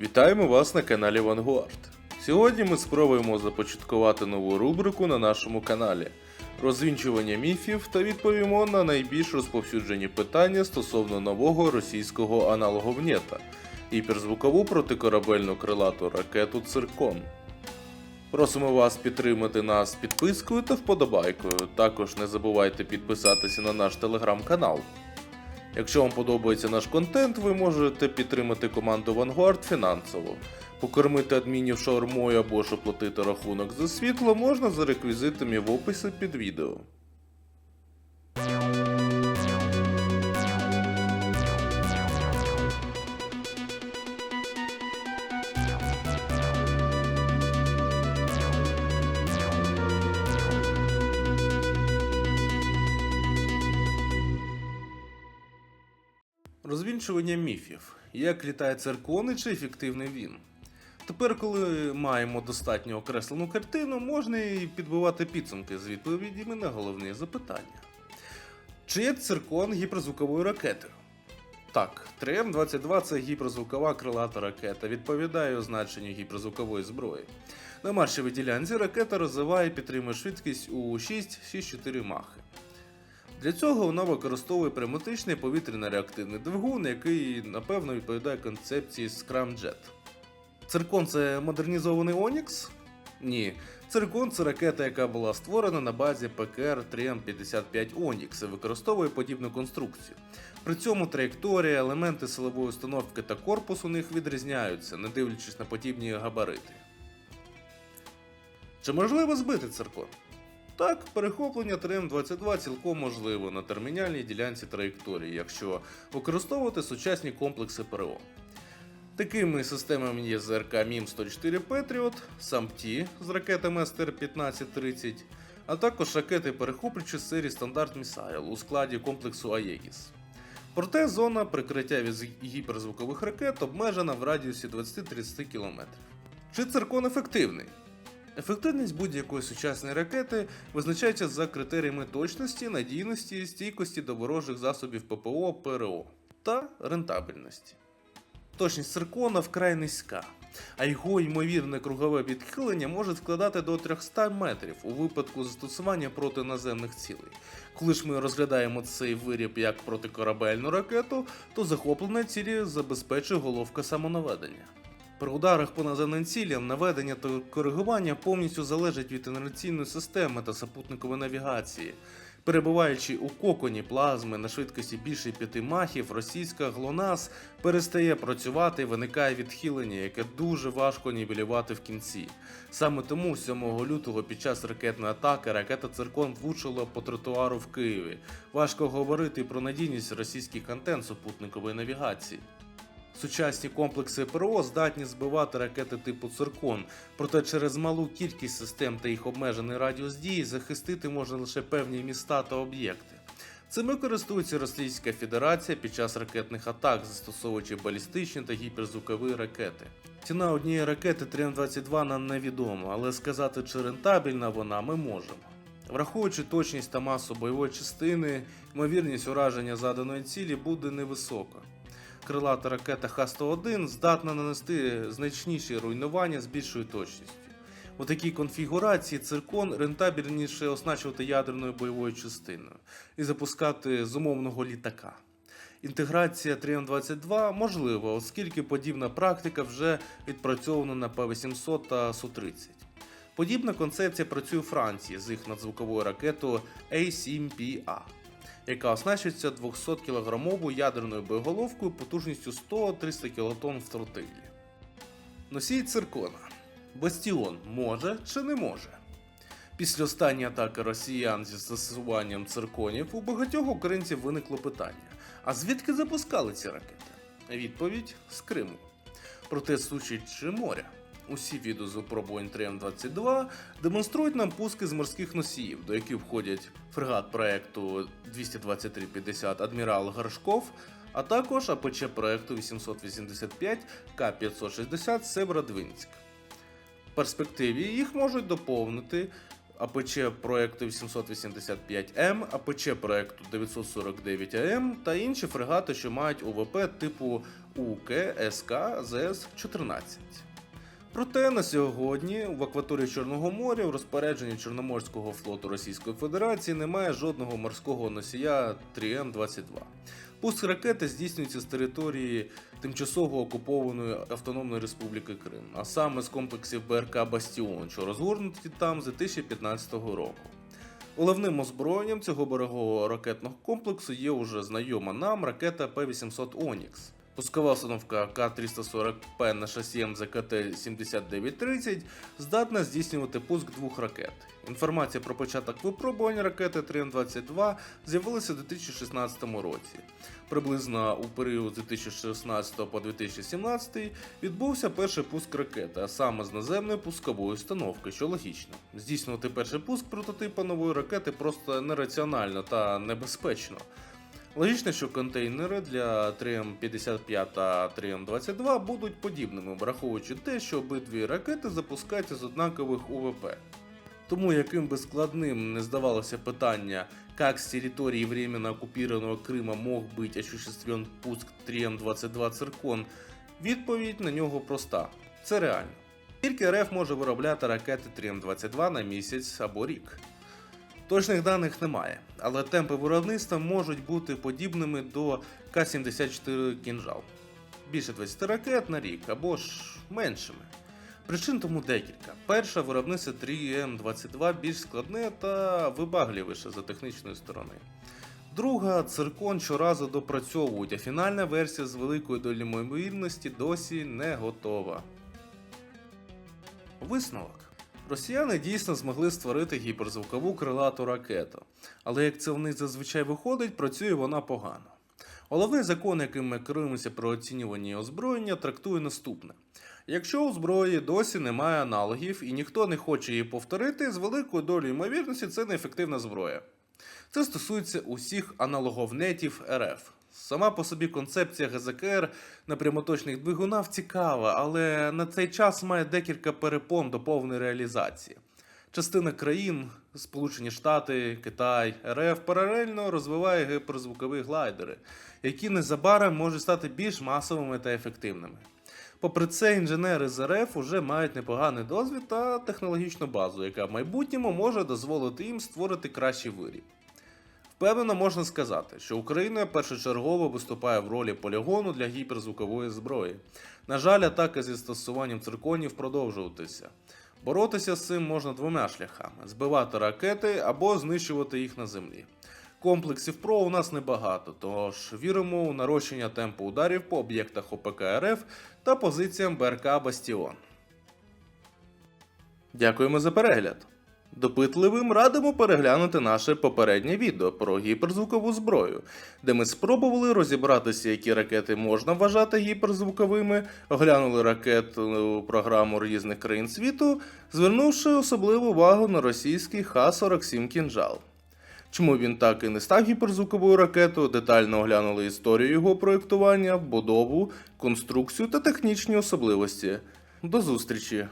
Вітаємо вас на каналі Vanguard. Сьогодні ми спробуємо започаткувати нову рубрику на нашому каналі розвінчування міфів та відповімо на найбільш розповсюджені питання стосовно нового російського аналоговнєта гіперзвукову протикорабельну крилату ракету Циркон. Просимо вас підтримати нас підпискою та вподобайкою. Також не забувайте підписатися на наш телеграм-канал. Якщо вам подобається наш контент, ви можете підтримати команду Vanguard фінансово. Покормити адмінів шаурмою або ж оплатити рахунок за світло можна за реквізитами в описі під відео. Розвінчування міфів. Як літає циркон і чи ефективний він? Тепер, коли маємо достатньо окреслену картину, можна і підбивати підсумки з відповідями на головні запитання. Чи є циркон гіперзвуковою ракетою? Так, 3М22 це гіперзвукова крилата ракета, відповідає означенню гіперзвукової зброї. На маршовій ділянці ракета розвиває і підтримує швидкість у 6-6-4 махи. Для цього вона використовує пневматичний повітряно-реактивний двигун, який напевно відповідає концепції Scramjet. Циркон це модернізований Онікс? Ні. Циркон це ракета, яка була створена на базі ПКР 3М55 Онікс і використовує подібну конструкцію. При цьому траєкторія, елементи силової установки та корпус у них відрізняються, не дивлячись на подібні габарити. Чи можливо збити циркон? Так, перехоплення 3М22 цілком можливо на термінальній ділянці траєкторії, якщо використовувати сучасні комплекси ПРО. Такими системами є ЗРК МІМ-104 Patriot, САМТі з ракетами СТР-1530, а також ракети перехоплюючі серії Стандарт Місайл у складі комплексу АЄГІС. Проте зона прикриття від гіперзвукових ракет обмежена в радіусі 20-30 км. Чи циркон ефективний? Ефективність будь-якої сучасної ракети визначається за критеріями точності, надійності, стійкості до ворожих засобів ППО, ПРО та рентабельності. Точність циркона вкрай низька, а його ймовірне кругове відхилення може складати до 300 метрів у випадку застосування проти наземних цілей. Коли ж ми розглядаємо цей виріб як протикорабельну ракету, то захоплення цілі забезпечує головка самонаведення. При ударах по наземним цілям наведення та коригування повністю залежить від інерційної системи та супутникової навігації. Перебуваючи у коконі плазми на швидкості більше 5 махів, російська ГЛОНАС перестає працювати виникає відхилення, яке дуже важко нівелювати в кінці. Саме тому 7 лютого під час ракетної атаки ракета Циркон влучила по тротуару в Києві. Важко говорити про надійність російських антенн супутникової навігації. Сучасні комплекси ПРО здатні збивати ракети типу Циркон, проте через малу кількість систем та їх обмежений радіус дії захистити можна лише певні міста та об'єкти. Цими користується Російська Федерація під час ракетних атак, застосовуючи балістичні та гіперзвукові ракети. Ціна однієї ракети 3М22 нам невідома, але сказати, чи рентабельна вона ми можемо. Враховуючи точність та масу бойової частини, ймовірність ураження заданої цілі буде невисока крилата ракета Х-101 здатна нанести значніші руйнування з більшою точністю. У такій конфігурації циркон рентабельніше оснащувати ядерною бойовою частиною і запускати з умовного літака. Інтеграція 3М22 можлива, оскільки подібна практика вже відпрацьована на П-800 та Су-30. Подібна концепція працює у Франції з їх надзвуковою ракетою A7PA яка оснащується 200 кілограмовою ядерною боєголовкою потужністю 100-300 кілотонн в тротилі. Носій циркона. Бастіон може чи не може? Після останньої атаки росіян зі застосуванням цирконів у багатьох українців виникло питання: а звідки запускали ці ракети? Відповідь з Криму. Проте сучить чи моря. Усі відео з випробувань 3М22 демонструють нам пуски з морських носіїв, до яких входять фрегат проекту 22350 Адмірал Горшков, а також АПЧ проекту 885 К560 Северодвинськ. В перспективі їх можуть доповнити АПЧ проекту 885М, АПЧ проекту 949АМ та інші фрегати, що мають ОВП типу УК, СК, ЗС-14. Проте на сьогодні в акваторії Чорного моря в розпорядженні Чорноморського флоту Російської Федерації немає жодного морського носія 3М-22. Пуск ракети здійснюється з території тимчасово окупованої Автономної Республіки Крим, а саме з комплексів БРК Бастіон, що розгорнуті там з 2015 року. Головним озброєнням цього берегового ракетного комплексу є уже знайома нам ракета П-800 Онікс. Пускова установка К-340П на шасі МЗКТ-7930 здатна здійснювати пуск двох ракет. Інформація про початок випробувань ракети 3М22 з'явилася у 2016 році. Приблизно у період з 2016 по 2017 відбувся перший пуск ракети, а саме з наземної пускової установки, що логічно. Здійснювати перший пуск прототипа нової ракети просто нераціонально та небезпечно. Логічно, що контейнери для 3М55 та 3М22 будуть подібними, враховуючи те, що обидві ракети запускаються з однакових УВП. Тому яким би складним не здавалося питання, как с территории временно оккупированного Крыма мог быть осуществлен пуск 3М22 «Циркон», відповідь на нього проста. Це реально. Тільки РФ може виробляти ракети 3М22 на місяць або рік. Точних даних немає, але темпи виробництва можуть бути подібними до К-74 кінжал. Більше 20 ракет на рік або ж меншими. Причин тому декілька. Перша виробництво 3М22 більш складне та вибагливіше за технічної сторони. Друга, циркон щоразу допрацьовують, а фінальна версія з великою долею ймовірності досі не готова. Висновок. Росіяни дійсно змогли створити гіперзвукову крилату ракету, але як це в них зазвичай виходить, працює вона погано. Головний закон, яким ми керуємося при оцінюванні озброєння, трактує наступне: якщо у зброї досі немає аналогів і ніхто не хоче її повторити, з великою долею ймовірності це неефективна зброя. Це стосується усіх аналоговнетів РФ. Сама по собі концепція ГЗКР на прямоточних двигунах цікава, але на цей час має декілька перепон до повної реалізації. Частина країн, Сполучені Штати, Китай, РФ паралельно розвиває гіперзвукові глайдери, які незабаром можуть стати більш масовими та ефективними. Попри це, інженери з РФ вже мають непоганий досвід та технологічну базу, яка в майбутньому може дозволити їм створити кращий виріб. Впевнено можна сказати, що Україна першочергово виступає в ролі полігону для гіперзвукової зброї. На жаль, атаки зі застосуванням цирконів продовжуватися. Боротися з цим можна двома шляхами: збивати ракети або знищувати їх на землі. Комплексів ПРО у нас небагато, тож віримо у нарощення темпу ударів по об'єктах ОПК РФ та позиціям БРК Бастіон. Дякуємо за перегляд. Допитливим радимо переглянути наше попереднє відео про гіперзвукову зброю, де ми спробували розібратися, які ракети можна вважати гіперзвуковими, оглянули ракетну програму різних країн світу, звернувши особливу увагу на російський Х-47 кінжал. Чому він так і не став гіперзвуковою ракетою, детально оглянули історію його проєктування, будову, конструкцію та технічні особливості. До зустрічі!